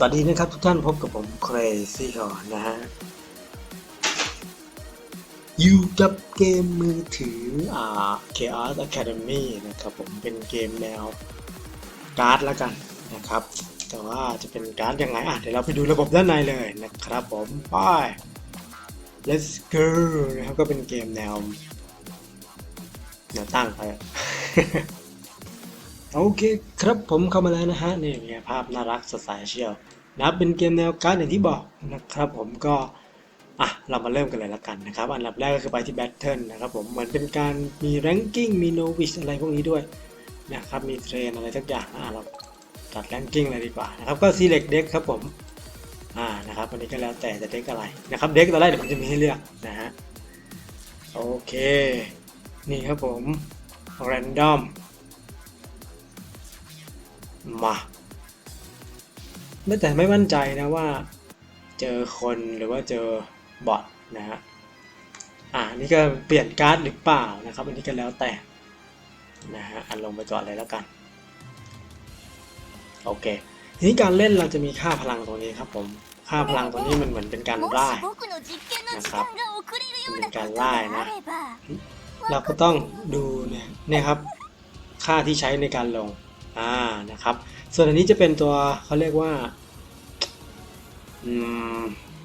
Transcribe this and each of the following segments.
สวัสดีนะครับทุกท่านพบกับผมเครซี่ก่อนนะฮะ อยู่กับเกมมือถืออ่า Chaos Academy นะครับผมเป็นเกมแนวการ์ดแล้วกันนะครับ แต่ว่าจะเป็นการ์ดยังไง อะ เดี๋ยวเราไปดูระบบด้านในเลยนะครับผมไป let's go นะครับก็เป็นเกมแนวแนวตั้งไปโอเคครับผมเข้ามาแล้วนะฮะ นี่มีภาพน่ารักสดใสเชียว นะครับเป็นเกมแนวการ์ดอย่างที่บอกนะครับผมก็อะเรามาเริ่มกันเลยละกันนะครับ อันดับแรกก็คือไปที่แบทเทิลนะครับผมเหมือนเป็นการมีแรงกิ้งมีโนวิชอะไรพวกนี้ด้วยนะครับมีเทรนอะไรสักอย่างอะเราจัดแรงกิ้งเลยดีกว่านะครับก็ select deck ครับผมอ่านะครับวันนี้ก็แล้วแต่จะเด็กอะไรนะครับเด็กตอนแรกเดี๋ยวผมจะมีให้เลือกนะฮะโอเค นี่ครับผม random มา ม่แต่ไม่มั่นใจนะว่า เจอคนหรือว่าเจอบอทนะฮะอ่านี่ก็เปลี่ยนการ์ดหรือเปล่านะครับ อันนี้ก็แล้วแต่นะฮะอันลงไปก่อนเลยแล้วกัน โอเค ทีนี้การเล่นเราจะมีค่าพลังตรงนี้ครับผม ค่าพลังตัวนี้มันเหมือนเป็นการไล่นะครับเป็นการไล่นะ เราก็ต้องดูเนี่ยนี่ครับ ค่าที่ใช้ในการลง อ่า นะครับ ส่วนอันนี้จะเป็นตัวเขาเรียกว่า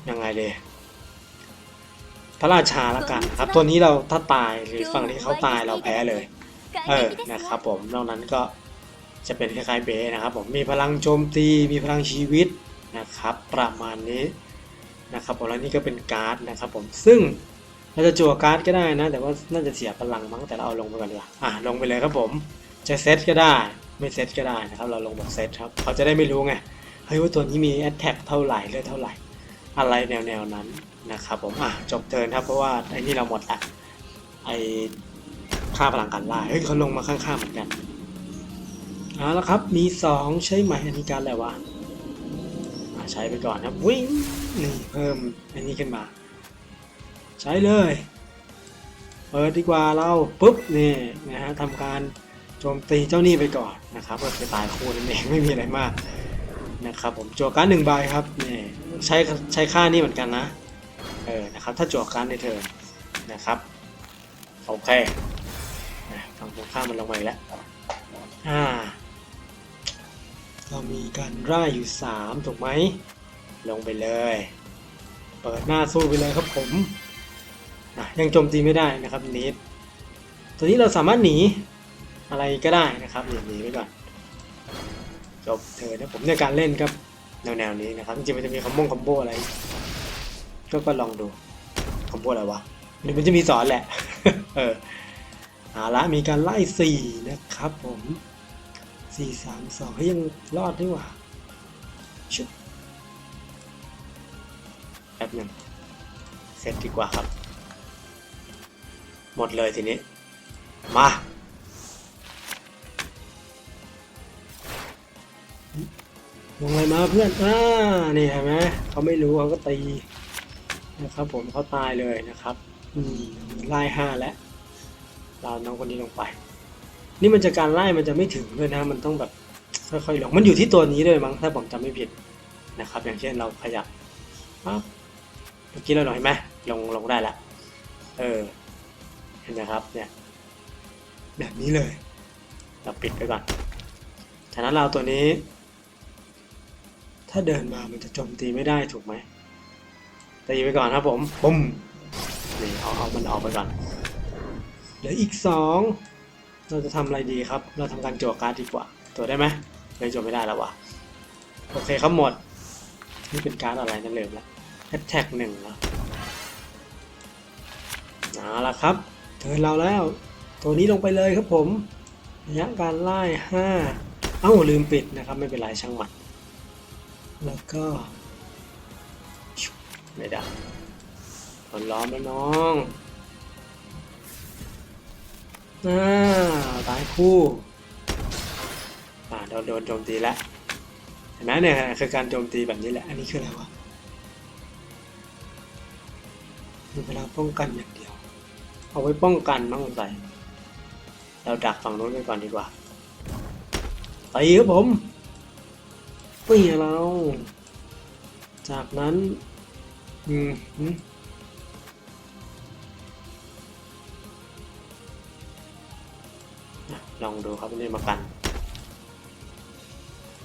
ยังไงเลยพระราชาละกันครับ ตัวนี้เราถ้าตายหรือฝั่งที่เขาตายเราแพ้เลย เออนะครับ ผมนอกนั้นก็จะเป็นคล้ายๆเบนะครับ ผมมีพลังโจมตีมีพลังชีวิตนะครับ ประมาณนี้นะครับผมแล้วนี่ก็เป็นการ์ดนะครับ ผมซึ่งเราจะจั่วการ์ดก็ได้นะ แต่ว่าน่าจะเสียพลังมั้งแต่เราเอาลงไปก่อนดีกว่าอะลงไปเลยครับผมจะเซตก็ได้ไม่เซตก็ได้นะครับ เราลงแบบเซตครับเขาจะได้ไม่รู้ไง เฮ้ยว่าตัวนี้มีแอตแทกเท่าไหร่เลือดเท่าไหร่ อะไรแนวๆนั้นนะครับผมอะจบเทินครับเพราะว่าไอ้นี่เราหมดละไอค่าพลังการล่าเฮ้ยเขาลงมาข้างๆเหมือนกันเอาละครับมีสองใช้ไหมอันนี้การอะไรวะใช้ไปก่อนครับวิ่งนี่เพิ่มอันนี้ขึ้นมา ใช้เลยเปิดดีกว่าเราปุ๊บนี่นะฮะทำการโจมตีเจ้านี้ไปก่อนนะครับก็คือตายคู่นั่นเองไม่มีอะไรมาก นะครับผมจั่วการดหนึ่งใบครับนี่ใช้ใช้ค่านี้เหมือนกันนะเออนะครับถ้าจั่วการดในเทิร์นนะครับโอเคนะฝั่งตรงข้ามมันลงมาแล้วอ่าเรามีการร่ายอยู่สามถูกไหม ลงไปเลย เปิดหน้าสู้ไปเลยครับผมนะยังโจมตีไม่ได้นะครับนิดตัวนี้เราสามารถหนีอะไรก็ได้นะครับหนีหนีไปก่อน จบเธอนะผมในการเล่นครับแนวแนวๆนี้นะครับจริงๆมันจะมีคอมโบคอมโบอะไรก็ก็ลองดูคอมโบอะไรวะเดี๋ยวมันจะมีสอนแหละ เออเอาละมีการไล่สี่นะครับ ผมสี่สามสองยยังรอดดีกว่าชุบแป๊บหนึ่งเสร็จดีกว่าครับ หมดเลยทีนี้ มา ลงอะไรมาเพื่อนอ่านี่เห็นไหมเขาไม่รู้เขาก็ตีนะครับผมเขาตายเลยนะครับอืมไล่ห้าแล้วเราน้องคนนี้ลงไป นี่มันจะการไล่มันจะไม่ถึงด้วยนะ มันต้องแบบค่อยๆลง มันอยู่ที่ตัวนี้ด้วยมั้งถ้าผมจำไม่ผิดนะครับ อย่างเช่นเราขยับปั๊บเมื่อกี้เราลงเห็นไหมลงลงได้ละเออเห็นไหมครับเนี่ยแบบนี้เลย เราปิดไปก่อนฉะนั้นเราตัวนี้ ถ้าเดินมามันจะโจมตีไม่ได้ถูกไหมตีไปก่อนครับผมปุ้มนี่เอาเอามันออกไปก่อนเหลืออีกสองเราจะทำอะไรดีครับ เราทำการจั่วการ์ดดีกว่าจั่วได้ไหมยังจั่วไม่ได้แล้ววะโอเคครับหมด นี่เป็นการ์ดอะไรนั่นเลยละแฮชแท็กหนึ่งแล้วเอาละครับเทิร์นเราแล้ว ตัวนี้ลงไปเลยครับผมระยะการไล่ห้าเอ้าลืมปิดนะครับ ไม่เป็นไรช่างมัน แล้วก็ไม่ได้คนล้อมแล้วน้องอ่าตายคู่อ่าโดนโดนโจมตีแล้วเห็นไหมเนี่ยคือการโจมตีแบบนี้แหละ อันนี้คืออะไรวะมีเวลาป้องกันอย่างเดียว เอาไว้ป้องกันมั้งสงสัยเราดักฝั่งนู้นไปก่อนดีกว่าตีครับผม ปีเรา จากนั้นอืมลองดูครับนนี้มากัน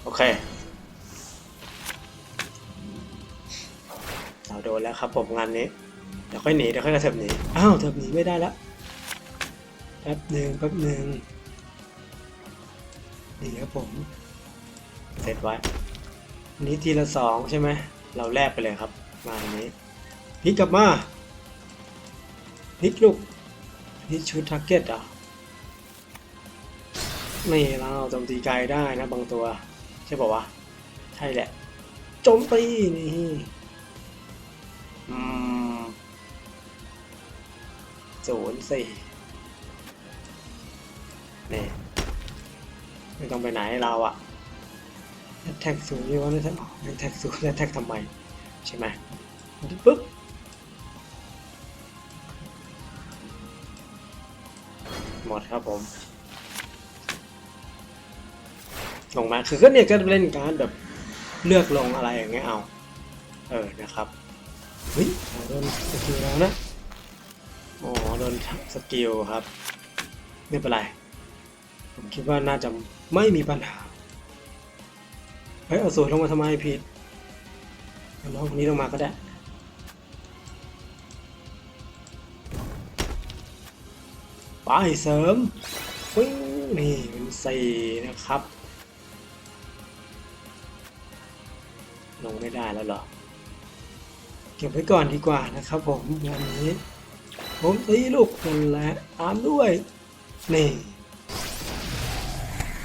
โอเค เราโดนแล้วครับผมงานนี้ เดี๋ยวค่อยหนีเดี๋ยวค่อยกระเถิบหนี อ้าวเถิบหนีไม่ได้แล้วแป๊บหนึ่งแป๊บหนึ่งนี่ครับผม เสร็จไว้ นนี้ทีละสองใช่ไหม เราแลกไปเลยครับ มาอันนี้พิกกลับมาพิกลูกพิกชุดทาร์เก็ตอะนี่เราโจมตีไกลได้นะบางตัว ใช่ป่าวะ ใช่แหละโจมตีนี่อืมศูนย์สี่นี่ไม่ต้องไปไหนเราอะ แท็กศูนย์นี่ว่าไม่ใช่ไม่แท็กศูนย์แล้วแท็กทำไม ใช่ไหมปุ๊บหมดครับผม ลงมาคือก็เนี่ยก็เล่นการแบบเลือกลงอะไรอย่างเงี้ยเอา เออนะครับเฮ้ยอ๋อโดนสกิลแล้วนะอ๋อโดนสกิลครับ ไม่เป็นไร ผมคิดว่าน่าจะไม่มีปัญหา เฮ้ยเอาสูตลงมาทำไมผิดน้องคนนี้ลงมาก็ได้ไปเสริมวิ่งนี่เป็นสี่นะครับ ลงไม่ได้แล้วหรอ เก็บไว้ก่อนดีกว่านะครับผมงานนี้ ผมตีลูกกันแล้วตามด้วย นี่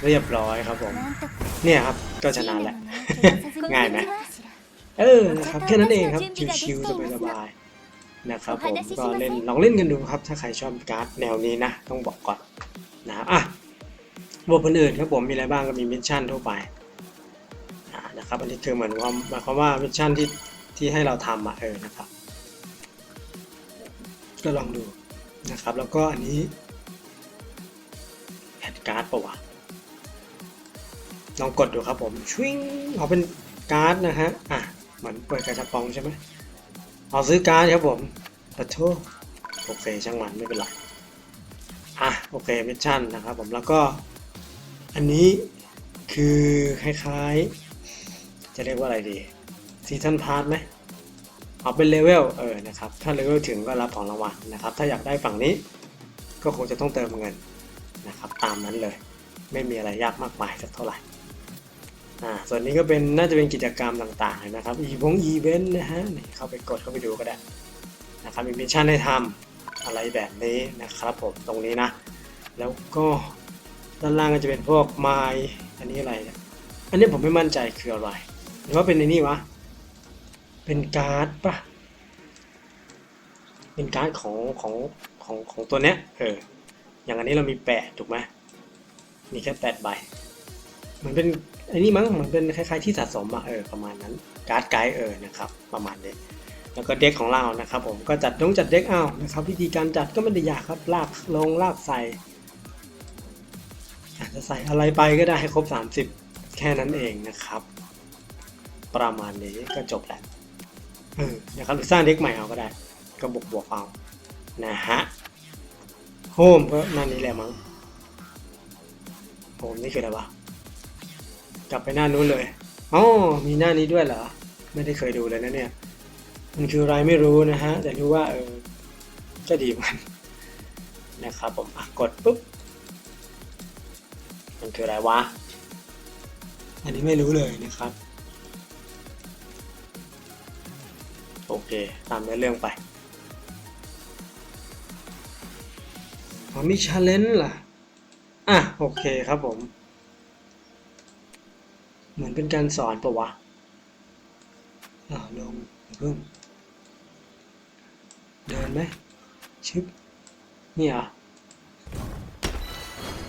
เรียบร้อยครับผม เนี่ยครับก็ชนะแหละง่ายไหมเออนะครับแค่นั้นเองครับชิวๆสบายๆนะครับผมก็เล่นลองเล่นกันดูครับ ถ้าใครชอบการ์ดแนวนี้นะ ต้องบอกก่อนนะอะบทคนอื่นครับผมมีอะไรบ้างก็มีมิชชั่นทั่วไปนะครับอันนี้คือเหมือนความหมายความว่ามิชชั่นที่ที่ให้เราทำอะเออนะครับก็ลองดูนะครับแล้วก็อันนี้แอดการ์ดประวัติ ลองกดดูครับผมชวิงเอาเป็นการ์ดนะฮะอะเหมือนเปิดกระชับปองใช่ไหมเอาซื้อการ์ดครับผมปะโทโอเคช่างมันไม่เป็นไรอะโอเคมิชชั่นนะครับผมแล้วก็ อันนี้คือคล้ายๆ จะเรียกว่าอะไรดีซีซันพาร์ทไหมเอาเป็นเลเวลเออนะครับถ้าเลเวลถึงก็รับของรางวัลนะครับ ถ้าอยากได้ฝั่งนี้ ก็คงจะต้องเติมเงินนะครับ ตามนั้นเลย ไม่มีอะไรยากมากมายสักเท่าไหร่ อ่าส่วนนี้ก็เป็นน่าจะเป็นกิจกรรมต่างๆนะครับอีวงอีเวนต์นะฮะเข้าไปกดเข้าไปดูก็ได้นะครับมีมิชชั่นให้ทำอะไรแบบนี้นะครับผมตรงนี้นะ แล้วก็ด้านล่างก็จะเป็นพวกไม้อันนี้อะไรเนี่ยอันนี้ผมไม่มั่นใจคืออะไรหรือว่าเป็นในนี่วะเป็นการ์ดปะเป็นการ์ดของของของของตัวเนี้ยเอออย่างอันนี้เรามีแปดถูกไหมมีแค่แปดใบเหมือนเป็น อ้นี่มั้งเหมือนเป็นคล้ายๆที่สะสมอะเออประมาณนั้นการ์ดไกด์เออนะครับประมาณนี้แล้วก็เด็กของเรานะครับ ผมก็จัดต้องจัดเด็กเอานะครับวิธีการจัดก็ไม่ได้ยากครับลากลงลากใส่อาจจะใส่อะไรไปก็ได้ให้ครบ 30 แค่นั้นเองนะครับ ประมาณนี้ก็จบแล้วเออนะครับหรือสร้างเด็กใหม่เอาก็ได้ ก็บวกบวกเอานะฮะโฮมก็นั่นนี่แหละมั้งโฮมนี่คืออะไรวะ กลับไปหน้านู้นเลยอ๋อมีหน้านี้ด้วยเหรอ ไม่ได้เคยดูเลยนะเนี่ย มันคืออะไรไม่รู้นะฮะ แต่รู้ว่าเออก็ดีมันนะครับผมกดปุ๊บ มันคืออะไรวะ อันนี้ไม่รู้เลยนะครับ โอเค ตามเนื้อเรื่องไปมีชาเลนจ์ล่ะ อะ โอเคครับผม เหมือนเป็นการสอนปะวะอ่าลงเพิ่มเดินไหมชึบนี่เหรอ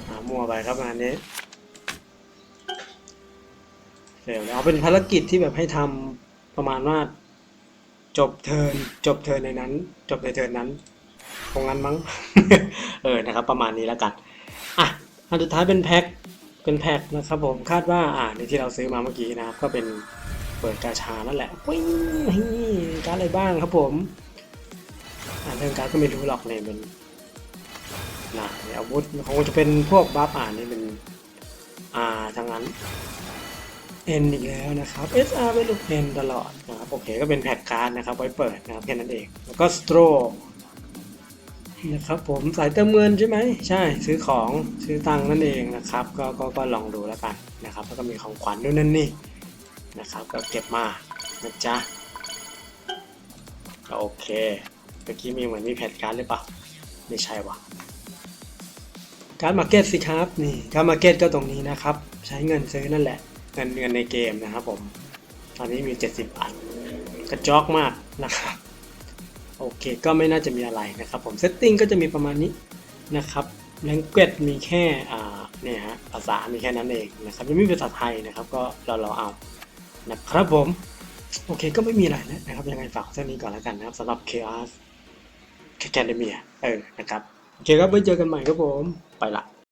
อ่ามัวไปครับงานนี้เดี๋ยวเอาเป็นภารกิจที่แบบให้ทำประมาณว่าจบเทินจบเทินในนั้น จบในเทินนั้นคงงั้นมั้ง เออนะครับ ประมาณนี้แล้วกัน อะอันสุดท้ายเป็นแพ็ค เป็นแพ็คนะครับผมคาดว่าอ่าในที่เราซื้อมาเมื่อกี้นะครับ ก็เป็นเปิดกาชานั่นแหละปิ้งนี่การอะไรบ้างครับผมอ่านเรื่องการก็ไม่รู้หรอกเนี่ยเป็นนะเนี่ยอาวุธคงจะเป็นพวกบัฟอ่านนี่เป็นอ่าทางนั้น N อีกแล้วนะครับ SR เป็นลูก N ตลอดนะครับโอเคก็เป็นแพดการ์ดนะครับไว้เปิดนะครับแค่นั้นเอง แล้วก็สโตร นะครับผมสายเติมเงินใช่ไหมใช่ซื้อของซื้อตังนั่นเองนะครับ ก็ก็ก็ลองดูแล้วกันนะครับแล้วก็มีของขวัญด้วยนั่นนี่นะครับก็เก็บมานะจ๊ะก็โอเคเมื่อกี้มีเหมือนมีแพดการหรือเปล่าไม่ใช่วะการมาเก็ตสิครับนี่การมาเก็ตก็ตรงนี้นะครับ ใช้เงินซื้อนั่นแหละเงินเงินในเกมนะครับผมตอนนี้มี 70บาทกระจอกมากนะครับ โอเคก็ไม่น่าจะมีอะไรนะครับผมเซตติ้งก็จะมีประมาณนี้นะครับแลงเก e มีแค่อ่าเนี่ยฮะภาษามีแค่นั้นเองนะครับยังไม่มีภาษาไทยนะครับก็เราเราเอานะครับผม โอเคก็ไม่มีอะไรแล้วนะครับยังไงฝากเท่านี้ก่อนแล้วกันนะครับสำหรับ Chaos Academia เออนะครับโอเคครับไว้เจอกันใหม่ครับผม ไปละ